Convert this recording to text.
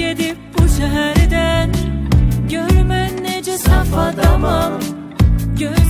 gedib bu şehirden görmen necə saf adamam Gözləyir